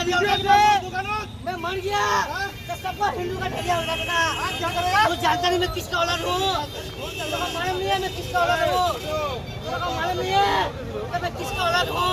ठेलिया उठा देगा मैं मर गया तो सबको हिंदू का ठेलिया उठा देगा तू जानता नहीं मैं किसका औलाद हूँ तेरे को मालूम नहीं है मैं किसका औलाद हूँ तेरे को मालूम नहीं है कि मैं किसका औलाद हूँ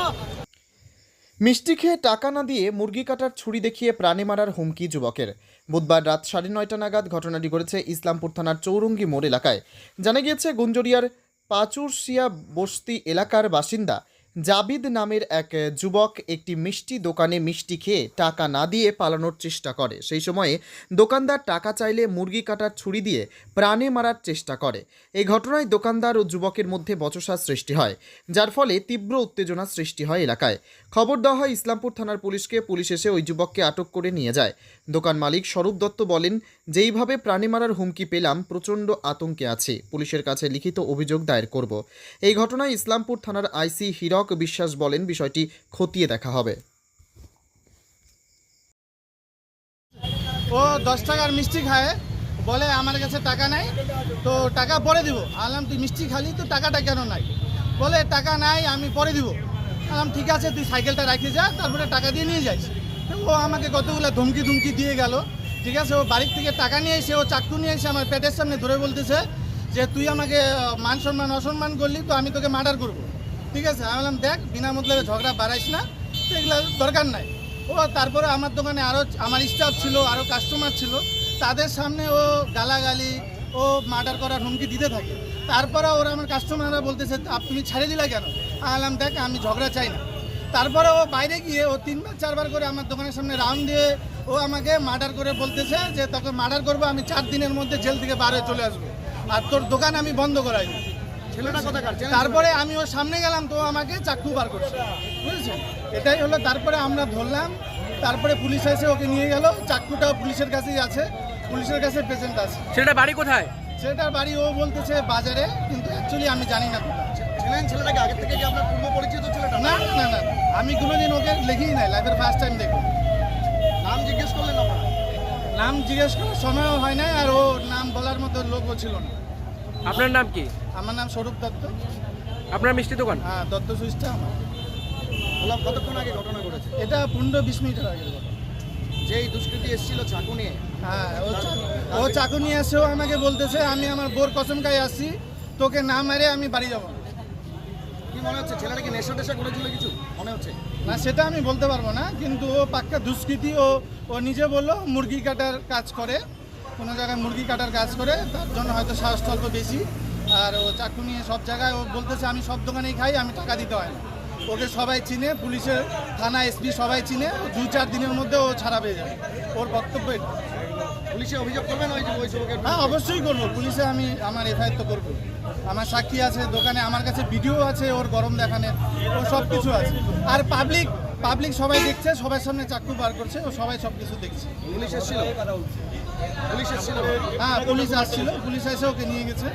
মিষ্টি খেয়ে টাকা না দিয়ে মুরগি কাটার ছুরি দেখিয়ে প্রাণে মারার হুমকি যুবকের বুধবার রাত সাড়ে নয়টা নাগাদ ঘটনাটি ঘটেছে ইসলামপুর থানার চৌরঙ্গি মোড় এলাকায় জানা গিয়েছে গুঞ্জরিয়ার পাচুরশিয়া বস্তি এলাকার বাসিন্দা জাবিদ নামের এক যুবক একটি মিষ্টি দোকানে মিষ্টি খেয়ে টাকা না দিয়ে পালানোর চেষ্টা করে। সেই সময়ে দোকানদার টাকা চাইলে মুরগি কাটার ছুরি দিয়ে প্রাণে মারার চেষ্টা করে। এই ঘটনায় দোকানদার ও যুবকের মধ্যে বচসা সৃষ্টি হয়, যার ফলে তীব্র উত্তেজনা সৃষ্টি হয় এলাকায়। খবর দেওয়া হয়, ইসলামপুর থানার পুলিশকে পুলিশ এসে ওই যুবককে আটক করে নিয়ে যায়। দোকান মালিক স্বরূপ দত্ত বলেন, যেইভাবে প্রাণে মারার হুমকি পেলাম, প্রচণ্ড আতঙ্কে আছে। পুলিশের কাছে লিখিত অভিযোগ দায়ের করব। এই ঘটনায় ইসলামপুর থানার আইসি হীরক বিশ্বাস বলেন, বিষয়টি খতিয়ে দেখা হবে। ও দশ টাকার মিষ্টি খায়, বলে আমার কাছে টাকা নাই, তো টাকা পরে দিব। আলাম, তুই মিষ্টি খালি, তো টাকাটা কেন নাই? বলে, টাকা নাই, আমি পরে দিব। আলাম, ঠিক আছে, তুই সাইকেলটা রাখে যা, তারপরে টাকা দিয়ে নিয়ে যাইস ও আমাকে কতগুলো ধমকি ধুমকি দিয়ে গেল। ঠিক আছে, ও বাড়ির থেকে টাকা নিয়ে এসে, ও চাকু নিয়ে এসে আমার পেটের সামনে ধরে বলতেছে যে, তুই আমাকে মান সম্মান, অসম্মান করলি, তো আমি তোকে মার্ডার করব। ঠিক আছে, আমি বললাম, দেখ, বিনা মতলবে ঝগড়া বাড়াইস না এগুলো দরকার নাই। ও, তারপরে আমার দোকানে আরও আমার স্টাফ ছিল আরও কাস্টমার ছিল, তাদের সামনে ও গালাগালি, ও মার্ডার করার হুমকি দিতে থাকে। তারপরে ওরা আমার কাস্টমাররা বলতেছে, "আপ- তুমি ছাড়ে দিলা কেন? আলাম দেখ, আমি ঝগড়া চাই না। তারপরে ও বাইরে গিয়ে, ও তিনবার, চারবার করে আমার দোকানের সামনে রাউন্ড দিয়ে, ও আমাকে মার্ডার করে বলতেছে যে, তোকে মার্ডার করব, আমি চার দিনের মধ্যে জেল থেকে বার হয়ে চলে আসব। আর তোর দোকান আমি বন্ধ করাই তারপরে আমি ওর সামনে গেলাম তো আমাকে চাকু বার করছে। বুঝেছেন? এটাই হলো তারপরে আমরা ধরলাম তারপরে পুলিশ এসে ওকে নিয়ে গেল। চাকুটাও পুলিশের কাছেই আছে পুলিশের কাছে প্রেজেন্ট আছে। সেটা বাড়ি কোথায়? সেটার বাড়ি ও বলতেছে বাজারে কিন্তু অ্যাকচুয়ালি আমি জানি না কোথায়। ছিলেন ছেলেটাকে আগে থেকে কি আপনার পূর্ব পরিচিত ছেলেটা? না না না আমি কোনোদিন ওকে লিখেই নাই লাইফের ফার্স্ট টাইম দেখি নাম জিজ্ঞেস করলেন আপনারা? নাম জিজ্ঞেস করার সময়ও হয় নাই আর ও নাম বলার মতো লোকও ছিল না। আপনার নাম কি? আমার নাম স্বরূপ দত্ত। আপনার মিষ্টি দোকান? হ্যাঁ দত্ত সুইচটা আমার। বললাম কতক্ষণ আগে ঘটনা ঘটেছে? এটা পনেরো বিশ মিনিটের আগে যেই দুষ্কৃতী এসেছিল চাকু নিয়ে। হ্যাঁ ও চাকু নিয়ে এসেও আমাকে বলতেছে আমি আমার বোর কসম খাই আসছি তোকে না মারে আমি বাড়ি যাব কি মনে হচ্ছে? ছেলেটা কি নেশা টেশা করেছিল কিছু? মনে হচ্ছে? না সেটা আমি বলতে পারব না কিন্তু ও পাক্কা দুষ্কৃতি ও ও নিজে বলল মুরগি কাটার কাজ করে। কোনো জায়গায় মুরগি কাটার কাজ করে তার জন্য হয়তো সাহস অল্প বেশি। আর ও চাকু নিয়ে সব জায়গায় ও বলতেছে আমি সব দোকানেই খাই আমি টাকা দিতে হয় না। ওকে সবাই চিনে পুলিশের থানা এসপি সবাই চিনে ও দুই চার দিনের মধ্যে ও ছাড়া পেয়ে যাবে। ওর বক্তব্য পুলিশে অভিযোগ করবেন ওই যে ওই যুবকের হ্যাঁ অবশ্যই করব। পুলিশে আমি আমার এফআইআর তো করব। আমার সাক্ষী আছে দোকানে আমার কাছে ভিডিও আছে ওর গরম দেখানের ও সব কিছু আছে। আর পাবলিক পাবলিক সবাই দেখছে সবার সামনে চাকু বার করছে ও সবাই সব কিছু দেখছে। পুলিশ এসেছিল? পুলিশ এসেছিল। হ্যাঁ পুলিশ আসছিল পুলিশ এসে ওকে নিয়ে গেছে।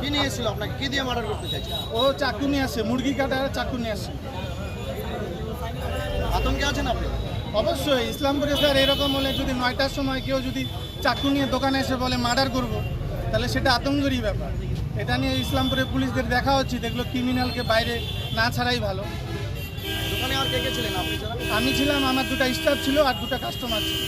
কি নিয়ে এসেছিল? আপনাকে কি দিয়ে মার্ডার করতে চাইছে? ও চাকু নিয়ে আসছে মুরগি কাটার চাকু নিয়ে আসছে আতঙ্কে আছেন আপনি? অবশ্যই ইসলামপুরে স্যার এরকম হলে যদি নয়টার সময় কেউ যদি চাকু নিয়ে দোকানে এসে বলে মার্ডার করব তাহলে সেটা আতঙ্কেরই ব্যাপার। এটা নিয়ে ইসলামপুরে পুলিশদের দেখা হচ্ছে দেখল ক্রিমিনালকে বাইরে না ছাড়াই ভালো। দোকানে আর কে কে ছিলেন আপনি আমি ছিলাম আমার দুটো স্টাফ ছিল আর দুটো কাস্টমার ছিল।